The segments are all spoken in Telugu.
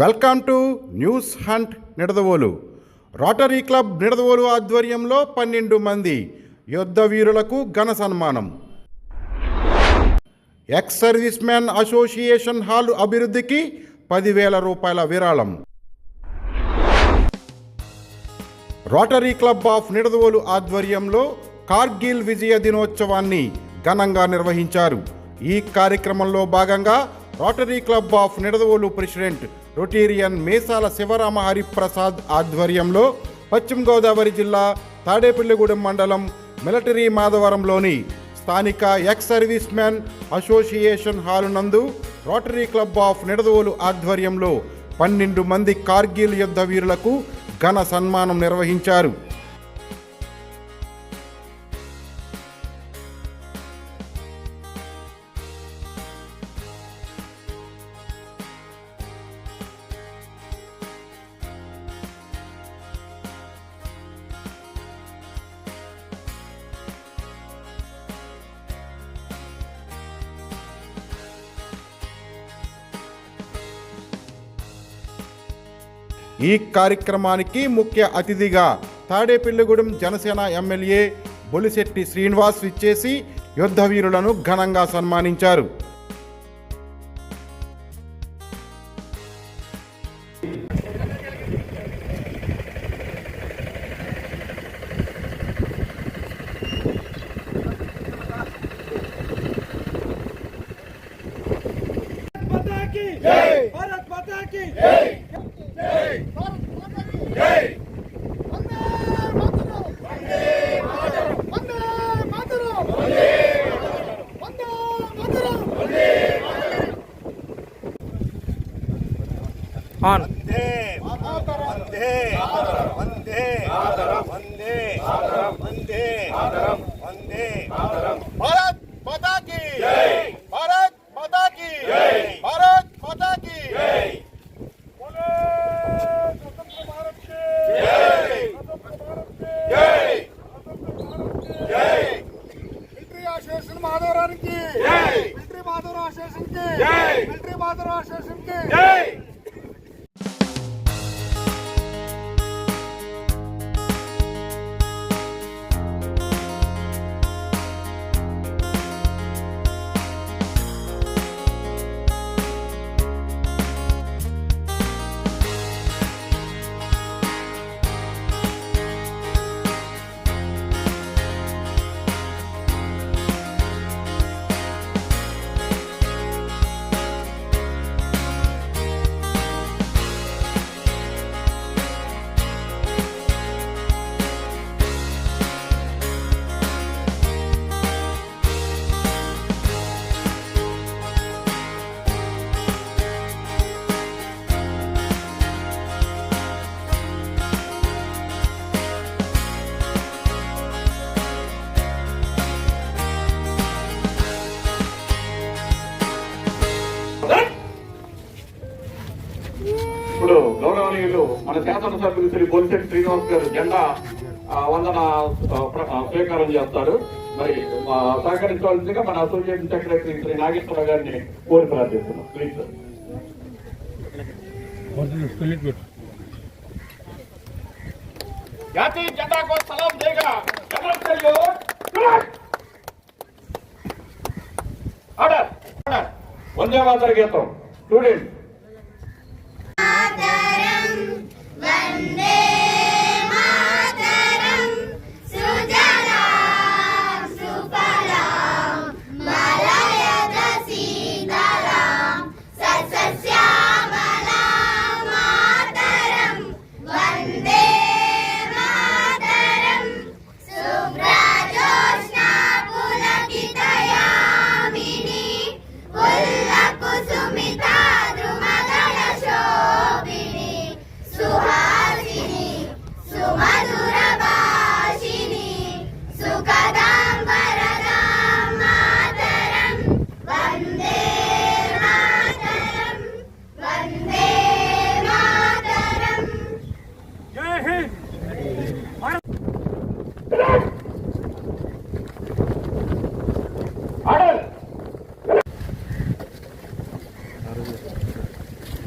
Welcome to News Hunt Nidadavolu. Rotary Club Nidadavolu ఆధ్వర్యంలో పన్నెండు మంది యుద్ధ వీరులకు ఘన సన్మానం. Ex service man association hall అభివృద్ధికి పదివేల రూపాయల విరాళం. రోటరీ క్లబ్ ఆఫ్ నిడదవోలు ఆధ్వర్యంలో కార్గిల్ విజయ దినోత్సవాన్ని ఘనంగా నిర్వహించారు. ఈ కార్యక్రమంలో భాగంగా Rotary Club of Nidadavolu president Rotarian Mesala Sivarama Hariprasad ఆధ్వర్యంలో పశ్చిమ గోదావరి జిల్లా తాడేపల్లిగూడెం మండలం మిలిటరీ మాధవరంలోని స్థానిక ex service man association hall నందు రోటరీ క్లబ్ ఆఫ్ నిడదవోలు ఆధ్వర్యంలో పన్నెండు మంది కార్గిల్ యుద్ధ వీరులకు ఘన సన్మానం నిర్వహించారు. ఈ కార్యక్రమానికి ముఖ్య అతిథిగా తాడేపల్లిగూడెం జనసేన ఎమ్మెల్యే బొలిశెట్టి శ్రీనివాస్ ఇచ్చేసి యుద్ధవీరులను ఘనంగా సన్మానించారు. ఆన్ వందే వందే వందే వందే వందే వందే భారత్ మాతా की జై భారత్ మాతా की జై భారత్ మాతా की జై बोले स्वतंत्र भारत के जय स्वतंत्र भारत के जय जय మిలిటరీ అసోసియేషన్ మాధవరానికి జై మిలిటరీ మాధవరావు అసోసియేషన్ కి జై మిలిటరీ మాధవరావు అసోసియేషన్ కి ఇప్పుడు గౌరవనీయులు మన శాసనసభ్యులు శ్రీ బొలిశెట్టి శ్రీనివాస్ గారు జెండా వందన స్వీకారం చేస్తారు. మరి సహకరించవలసిందిగా మన అసోసియేషన్ సెక్రటరీ శ్రీ నాగేశ్వర గారిని కోరి ప్రార్థిస్తున్నాం ప్లీజ్ సార్ జాతీయ జెండాకు సలాం దేగా ఆర్డర్ ఆర్డర్ వందే మాతర గీతం student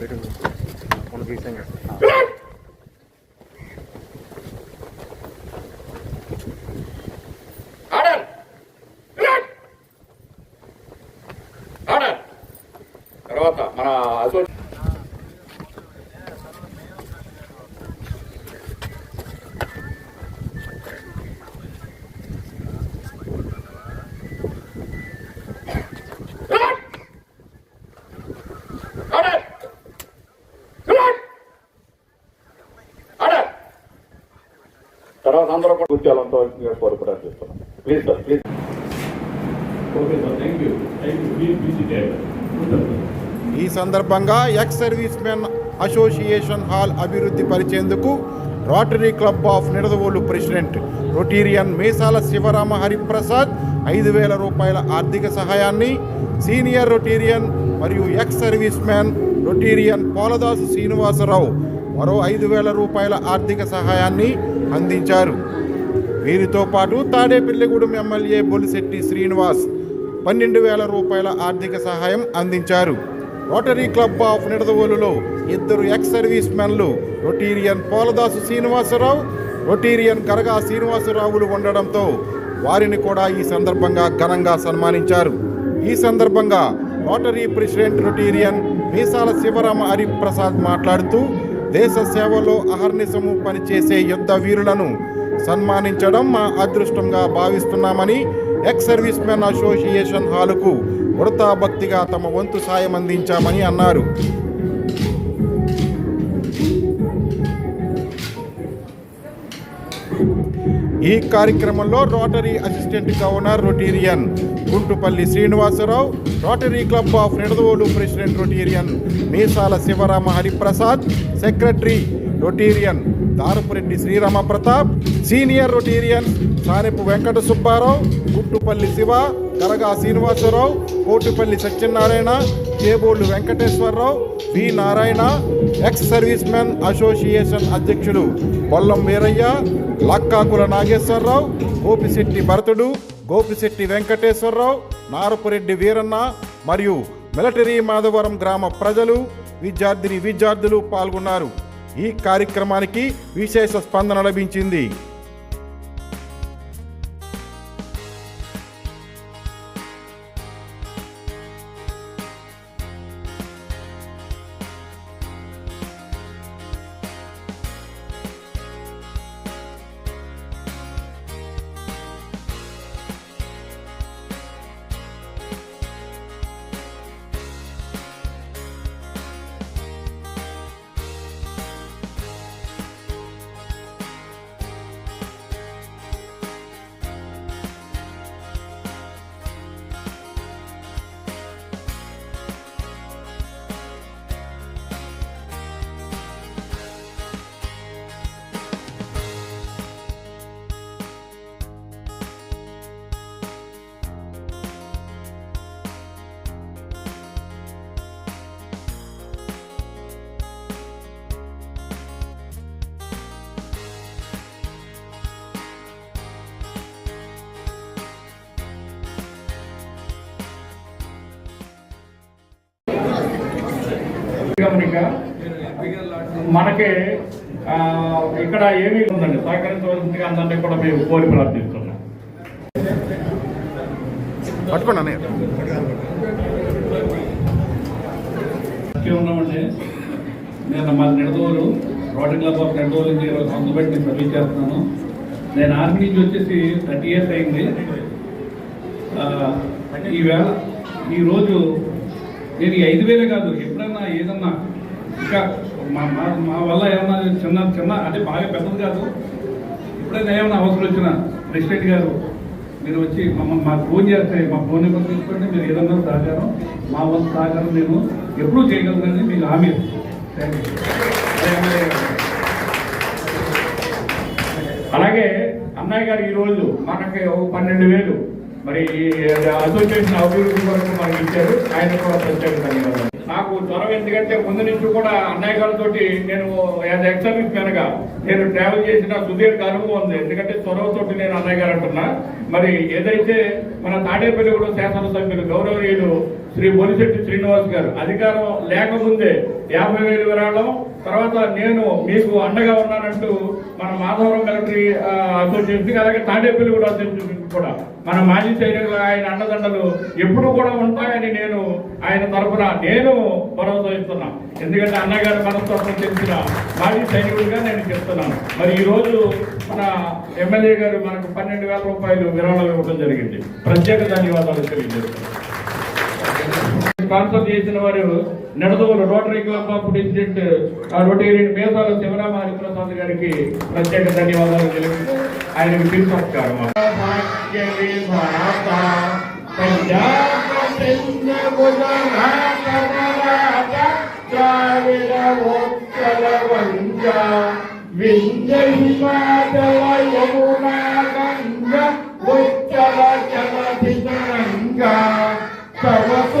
Benim onu bilsen gelsin. అందరూ కూడా కోరి ప్రార్థిస్తున్నాం ప్లీజ్ సార్ ప్లీజ్ సార్ ఈ సందర్భంగా ex service men association hall అభివృద్ధి పరిచేందుకు Rotary Club of Nidadavolu president Rotarian Mesala Sivarama Hariprasad ఐదు వేల రూపాయల ఆర్థిక సహాయాన్ని సీనియర్ రొటీరియన్ మరియు ex service man Rotarian Poladasu Srinivasarao మరో ఐదు వేల రూపాయల ఆర్థిక సహాయాన్ని అందించారు. వీరితో పాటు తాడేపల్లిగూడెం ఎమ్మెల్యే బొలిశెట్టి శ్రీనివాస్ పన్నెండు వేల రూపాయల ఆర్థిక సహాయం అందించారు. రోటరీ క్లబ్ ఆఫ్ నిడదవోలులో ఇద్దరు ఎక్స్ సర్వీస్ మెన్లు రొటీరియన్ పోలదాసు శ్రీనివాసరావు రొటీరియన్ కరగా శ్రీనివాసరావులు ఉండడంతో వారిని కూడా ఈ సందర్భంగా ఘనంగా సన్మానించారు. ఈ సందర్భంగా Rotary president Rotarian Meesala Sivarama Hariprasad మాట్లాడుతూ దేశ సేవలో అహర్నిశము పనిచేసే యుద్ధ వీరులను సన్మానించడం మా అదృష్టంగా భావిస్తున్నామని ఎక్స్ సర్వీస్ మెన్ అసోసియేషన్ హాలుకు వృతాభక్తిగా తమ వంతు సాయం అందించామని అన్నారు. ఈ కార్యక్రమంలో Rotary assistant governor Rotarian Guntupalli Srinivasarao Rotary Club of Nidadavolu president Rotarian Meesala Sivarama Hariprasad secretary Rotarian Darapureddy Srirama Pratap senior Rotarian Sarepu Venkata Subbarao Guttupalli Siva కరగా Srinivasarao Kotipalli Satyanarayana Chebollu Venkateswararao B Narayana ex service men association అధ్యక్షులు బొల్లం వీరయ్య లక్కాకుల నాగేశ్వరరావు ఓపిశెట్టి భరతుడు గోపిశెట్టి వెంకటేశ్వరరావు నారపురెడ్డి వీరన్న మరియు మిలటరీ మాధవరం గ్రామ ప్రజలు విద్యార్థిని విద్యార్థులు పాల్గొన్నారు. ఈ కార్యక్రమానికి విశేష స్పందన లభించింది. గమనిక మనకి ఇక్కడ ఏమీ ఉందండి సహకరించవలసిందిగా అందరినీ కూడా మేము కోరి ప్రార్థిస్తున్నాం. పట్టుకోండి అన్నయ్య. ఇక్కడ ఉన్నామండి. నేను మా Nidadavolu Rotary Club of Nidadavolu ఈరోజు సొంత పెట్టి నేను సర్వీస్ చేస్తున్నాను. నేను ఆర్మీ నుంచి వచ్చేసి థర్టీ ఇయర్స్ అయింది. ఈవేళ ఈరోజు నేను ఐదు వేలే కాదు ఎప్పుడైనా ఏదన్నా ఇంకా మా మా- మా వల్ల ఏమన్నా చిన్న చిన్న అంటే బాగా పెద్దది కాదు. ఎప్పుడైనా ఏమైనా అవసరం వచ్చినా ప్రెసిడెంట్ గారు మీరు వచ్చి మమ్మల్ని మాకు ఫోన్ చేస్తే మా ఫోన్ నెంబర్ తీసుకోండి మీరు ఏదన్నా సహకారం మా వల్ల సహకారం నేను ఎప్పుడూ చేయగలనని మీకు హామీ. అలాగే అన్నయ్య గారు ఈ రోజు మనకి ఒక పన్నెండు వేలు. మరి అసోసియేషన్ అభివృద్ధి వరకు మనకి ఇచ్చారు. ఆయన కూడా ప్రత్యేక ధన్యవాదాలు. నాకు జ్వరం ఎందుకంటే ముందు నుంచి కూడా అన్నయ్య గారితో నేను యాజ్ ఎక్సర్విస్ కనుక నేను ట్రావెల్ చేసిన సుదీర్ఘ అనుభవం ఉంది. ఎందుకంటే చొరవతోటి నేను అన్నయ్య గారు అంటున్నా. మరి ఏదైతే మన తాడేపల్లిగూడెం శాసనసభ్యులు గౌరవనీయులు శ్రీ బొలిశెట్టి శ్రీనివాస్ గారు అధికారం లేకముందే యాభై వేలు విరాళం తర్వాత నేను మీకు అండగా ఉన్నానంటూ మన మాధవరం కలెక్టరీ అసోసియేషన్ అలాగే తాడేపల్లి కూడా అసోసియేషన్ కూడా మన మాజీ సైనికులు ఆయన అండదండలు ఎప్పుడు కూడా ఉంటాయని నేను ఆయన తరఫున నేను భరోసా ఇస్తున్నా ఎందుకంటే అన్నగారి మనస్తత్వం తెలిసిన మాజీ సైనికుడిగా నేను చెప్తున్నాను. మరి ఈ రోజు మన ఎమ్మెల్యే గారు మనకు పన్నెండు వేల రూపాయలు విరాళం ఇవ్వడం జరిగింది. ప్రత్యేక ధన్యవాదాలు తెలియజేస్తున్నాను. స్పాన్సర్ చేసిన వారు Nidadavolu Rotary Club of district Rotary Mesala Sivarama Hariprasad గారికి ప్రత్యేక ధన్యవాదాలు తెలిపి ఆయనకు పిలుపు సత్కారం వింజ హిమాచల యమునా గంగ ఉచ్చల జలధి Farewell.